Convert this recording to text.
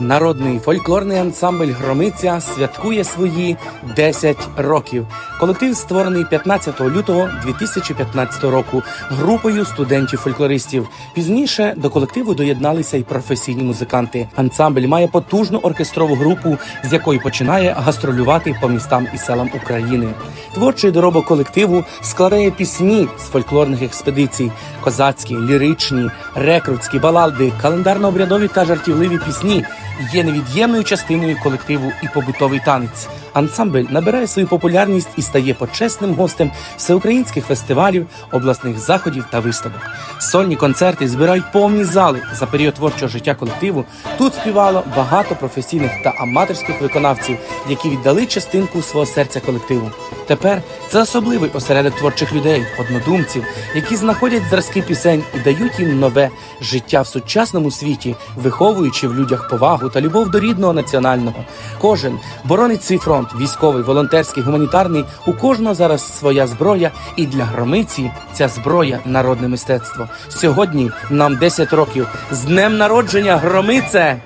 Народний фольклорний ансамбль Громиця святкує свої 10 років. Колектив створений 15 лютого 2015 року групою студентів-фольклористів. Пізніше до колективу доєдналися й професійні музиканти. Ансамбль має потужну оркестрову групу, з якої починає гастролювати по містам і селам України. Творчий доробок колективу складає пісні з фольклорних експедицій: козацькі, ліричні, рекрутські, балалди, календарно-обрядові та жартівливі пісні є невід'ємною частиною колективу і побутовий танець. Ансамбль набирає свою популярність і стає почесним гостем всеукраїнських фестивалів, обласних заходів та виставок. Сольні концерти збирають повні зали за період творчого життя колективу. Тут співало багато професійних та аматорських виконавців, які віддали частинку свого серця колективу. Тепер це особливий осередок творчих людей, однодумців, які знаходять зразки пісень і дають їм нове життя в сучасному світі, виховуючи в людях повагу та любов до рідного національного. Кожен боронить свій фронт, військовий, волонтерський, гуманітарний. У кожного зараз своя зброя, і для громиці ця зброя народне мистецтво. Сьогодні нам 10 років з днем народження громице.